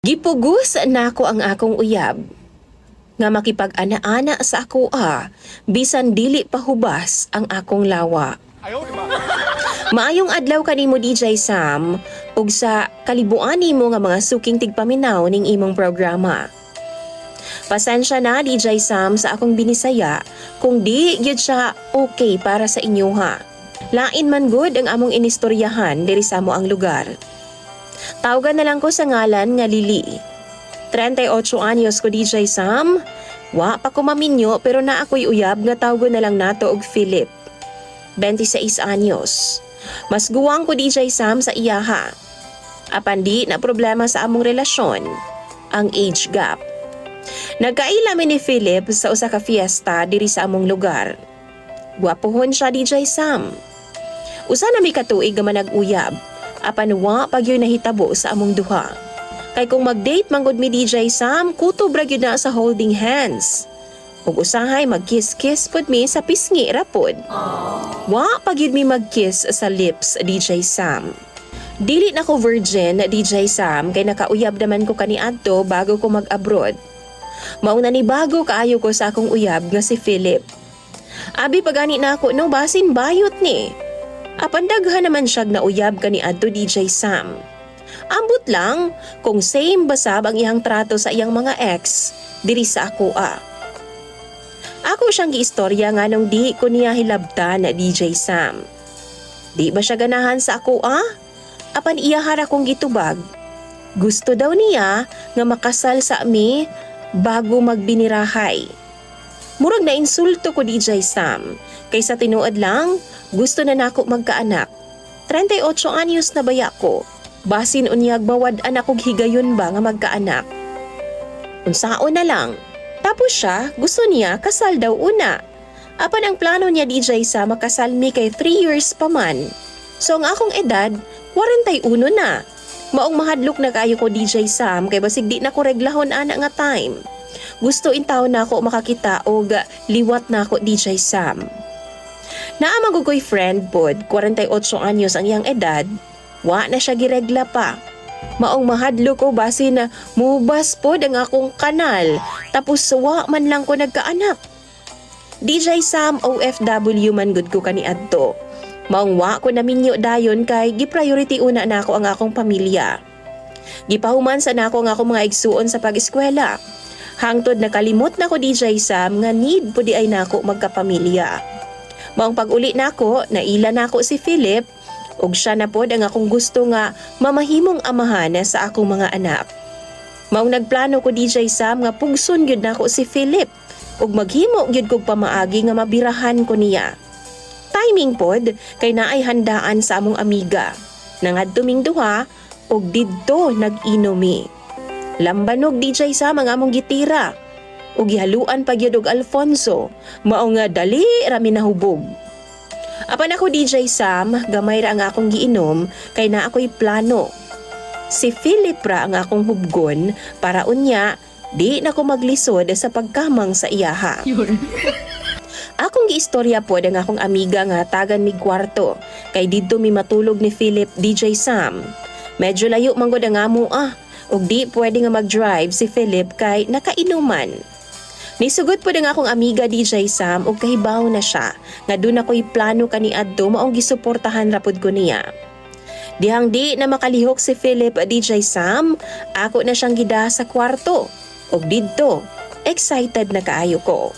Gipugos nako ang akong uyab nga makipag-ana-ana sa ako ah, bisan dili pahubas ang akong lawa. Maayong adlaw kanimo DJ Sam ug sa kalibuan nimo nga mga suking tigpaminaw ning imong programa. Pasensya na DJ Sam sa akong binisaya kung di gyud siya okay para sa inyo ha. Lain man good ang among inistoryahan diri sa mo ang lugar. Tawagan na lang ko sa ngalan nga Lili. 38 anyos ko DJ Sam. Wa pa ko maminyo pero na ako'y uyab nga tawagan na lang nato og Philip. 26 anyos. Mas guwang ko DJ Sam sa iyaha. Apan di na problema sa among relasyon, ang age gap. Nagkaila mi ni Philip sa usa ka fiesta diri sa among lugar. Gwapohon siya DJ Sam. Usa na mi katuig nga manag-uyab apan wa pag yun nahitabo sa among duha. Kay kung mag-date manggod mi DJ Sam, kutob ra na sa holding hands. Ug usahay mag-kiss-kiss pod mi sa pisngi ra pod. Wa pag yun mi mag-kiss sa lips DJ Sam. Dili na ko virgin DJ Sam kay nakauyab naman ko kaniadto bago ko mag-abroad. Mauna ni bago kaayo ko sa akong uyab nga si Philip. Abi pagani na ako no basin bayot ni. Apan daghan naman siya na uyab kani adto DJ Sam. Ambot lang kung same basab ang iyang trato sa iyang mga ex diri sa ako a. Ako siyang giistorya nga nung di ko niya hilabta na DJ Sam. Di ba siya ganahan sa ako a? Apan iyahara kong gitubag. Gusto daw niya nga makasal sa ami bago magbinirahay. Murag na insulto ko DJ Sam. Kaysa tinuod lang, gusto na nako magkaanak. 38 anyos na baya ko. Basin unyag mawad anak og higayon ba nga magkaanak. Unsaon na lang. Tapos siya, gusto niya kasal daw una. Apan ang plano niya DJ sa makasal mi kay 3 years pa man. So ang akong edad, 41 na. Maong mahadlok na kayo ko DJ Sam kay basig di na ko reglahon ana nga time. Gusto intaw na ako makakita og liwat na ako DJ Sam. Naamang ko'y friend pod, 48 anyos ang iyang edad, wa na siya giregla pa. Maong mahadlo ko basi na mubas pod ang akong kanal, tapos wa man lang ko nagkaanak. DJ Sam OFW man gud ko kani adto. Maong wa ko naminyo dayon kay gi-priority una na ako ang akong pamilya. Gipahuman sa nako ang akong mga igsuon sa pag-eskwela. Hangtod nakalimot na ko DJ Sam nga need po di ay nako magkapamilya. Maong pag-uli nako, naila nako si Philip ug siya na pod ang akong gusto nga mamahimong amahan sa akong mga anak. Maong nagplano ko DJ Sam nga pugson gyud nako si Philip ug maghimo gyud kog pamaagi nga mabirahan ko niya. Timing pod kay naay handaan sa among amiga. Nangad tuming duha ug didto nag-inomi. Lambanog DJ Sam ang among gitira ug gihaluan pa gyud og Alfonso mao nga dali rami nahubog. Apan ako DJ Sam, gamay ra ang akong giinom kay na ako'y plano. Si Philip ra ang akong hubgon para unya di na ko maglisod sa pagkamang sa iyaha. Akong giistorya po ang akong amiga nga tagan mi kwarto kay didto mi matulog ni Philip DJ Sam. Medyo layo manggod ang amo ah ug di pwede nga mag-drive si Philip kay nakainuman. Nisugod po ang akong amiga DJ Sam ug kahibaw na siya nga doon ako'y plano kani adto maong gisuportahan rapod ko niya. Dihang di na makalihok si Philip DJ Sam, ako na siyang gida sa kwarto. ug didto, excited na kaayo ko.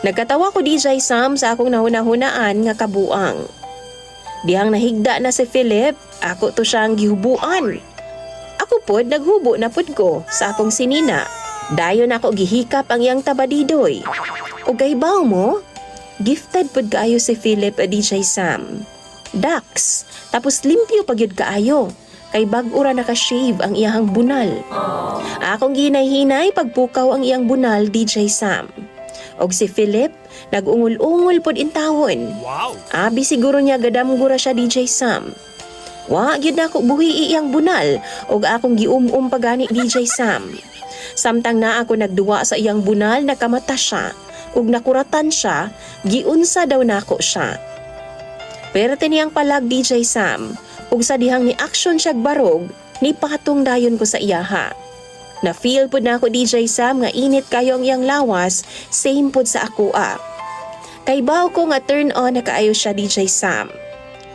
Nagkatawa ko DJ Sam sa akong nahuna-hunaan nga kabuang. Dihang nahigda na si Philip, ako to siyang gihubuan. Ako pod naghubo na pod ko sa akong sinina. Dayon ako gihikap ang iyang tabadidoy. O gaybaw mo, gifted pod kaayo si Philip DJ Sam. Dax, tapos limpyo pagyud kaayo. Kay bag-ura naka-shave ang iyang bunal. Akong ginay-hinay pagpukaw ang iyang bunal DJ Sam. Og si Philip, nag-ungol-ungol pod intawon. Wow! Abi siguro niya gadamgura siya DJ Sam. Wa gyud na ako buhi iyang bunal og akong gium-um pagani DJ Sam. Samtang na ako nagduwa sa iyang bunal nakamata siya ug nakuratan siya, giunsa daw nako siya. Pero tiniyang palag DJ Sam ug sa dihang ni action siya barog, ni patong dayon ko sa iyaha. Na feel pud na ako DJ Sam nga init kayo ang iyang lawas, same pud sa ako ah. Kay baw ko nga turn on na kaayo siya DJ Sam.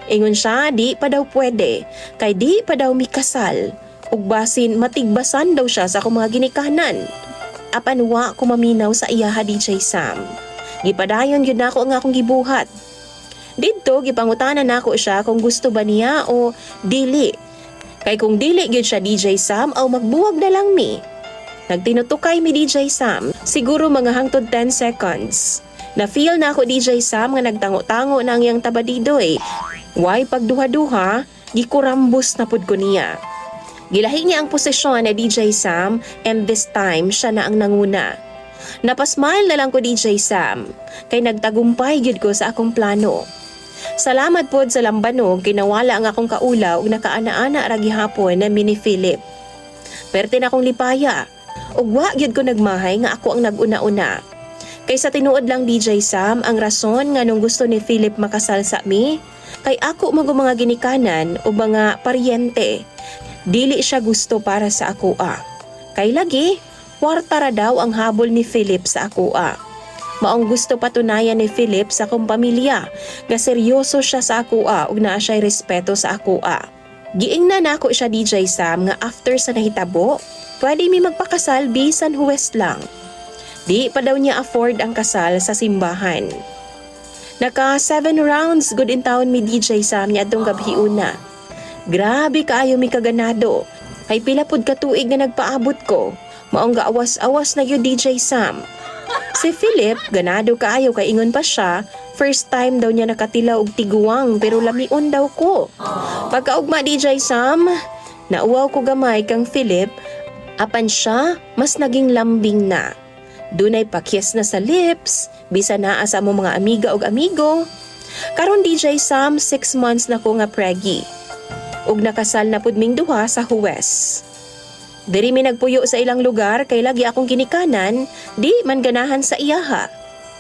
Ingon siya, di pa daw pwede, kay di pa daw mikasal. Ug basin matigbasan daw siya sa mga ginikanan. Apan wa ko maminaw sa iyaha DJ Sam. Gipadayon yun nako ang akong gibuhat. Didto gipangutanan nako siya kung gusto ba niya o dili. Kay kung dili gyud siya DJ Sam aw magbuwag na lang mi. Nagtinutukay mi DJ Sam, siguro mga hangtod 10 seconds. Na feel na ako DJ Sam nga nagtango-tango na ang iyang tabadidoy. Why pagduha-duha, gikurambos na pud ko niya. Gilahi niya ang posisyon na DJ Sam and this time siya na ang nanguna. Napasmile na lang ko DJ Sam, kay nagtagumpay gyud ko sa akong plano. Salamat pod sa lambanog kinawala ang akong kaulaw ug nakaana-ana ra gihapon na mini Philip. Perte na akong lipaya. Ug wa gyud ko nagmahay nga ako ang naguna-una. Kay sa tinuod lang DJ Sam ang rason nga nung gusto ni Philip makasal sa mi, kay ako mag mga ginikanan o mga paryente. Dili siya gusto para sa ako ah. Kay lagi, kwarta ra daw ang habol ni Philip sa ako ah. Maong gusto patunayan ni Philip sa akong pamilya nga seryoso siya sa ako ah ug naa siya'y respeto sa ako ah. Giingnan nako siya DJ Sam nga after sa nahitabo, pwede mi magpakasal bisan huwes lang. Di pa daw niya afford ang kasal sa simbahan. Naka 7 rounds good in town mi DJ Sam niya atong gabi una. Grabe kaayo mi kaganado. Kay pila pud ka tuig nga nagpaabot ko. Maong gaawas-awas na yun DJ Sam. Si Philip, ganado kaayo kay ingon pa siya, first time daw niya nakatilaw og tiguang pero lamion daw ko. Pagkaugma DJ Sam, nauwaw ko gamay kang Philip, apan siya mas naging lambing na. Dunay pakyes na sa lips, bisa naa sa mo mga amiga og amigo. Karon DJ Sam, 6 months na ko nga preggy. Ug nakasal na pud ming duha sa Huwes. Diri mi nagpuyo sa ilang lugar kay lagi akong ginikanan, di man ganahan sa iyaha.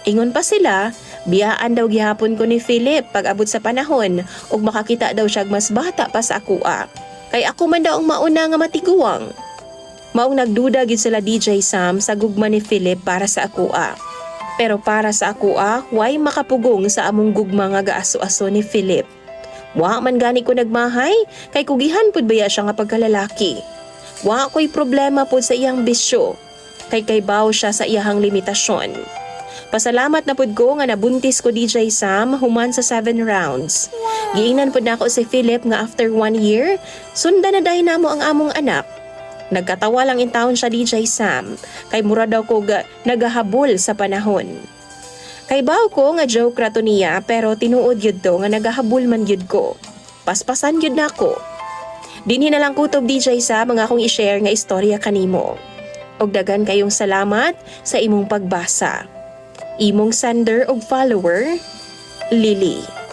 Ingon pa sila, biyaan daw gihapon ko ni Philip pag abot sa panahon ug makakita daw siya mas bata pa sa akua. Kay ako man daw ang mauna nga matiguang. Maong nagduda gid sila DJ Sam sa gugma ni Philip para sa akua. Pero para sa akua, way makapugong sa among gugma nga gaaso-aso ni Philip. Wa man gani ko nagmahay, kay kugihan pud baya siya nga pagkalalaki. Wa ko'y problema po sa iyang bisyo. Kay kay baw siya sa iyahang limitasyon. Pasalamat na pud ko nga nabuntis ko DJ Sam human sa 7 rounds. Giingnan pud nako si Philip nga after 1 year, sundan na dahi namo ang among anak. Nagkatawa lang in town siya DJ Sam, kay mura daw ko ga, nagahabol sa panahon. Kay baw ko nga joke ra to niya pero tinuod yun to nga nagahabol man yun ko. Paspasan yun na ko. Dinhi na lang kutob DJ sa mga akong i-share nga istorya kanimo. Og dagan kayong salamat sa imong pagbasa. Imong sender og follower, Lily.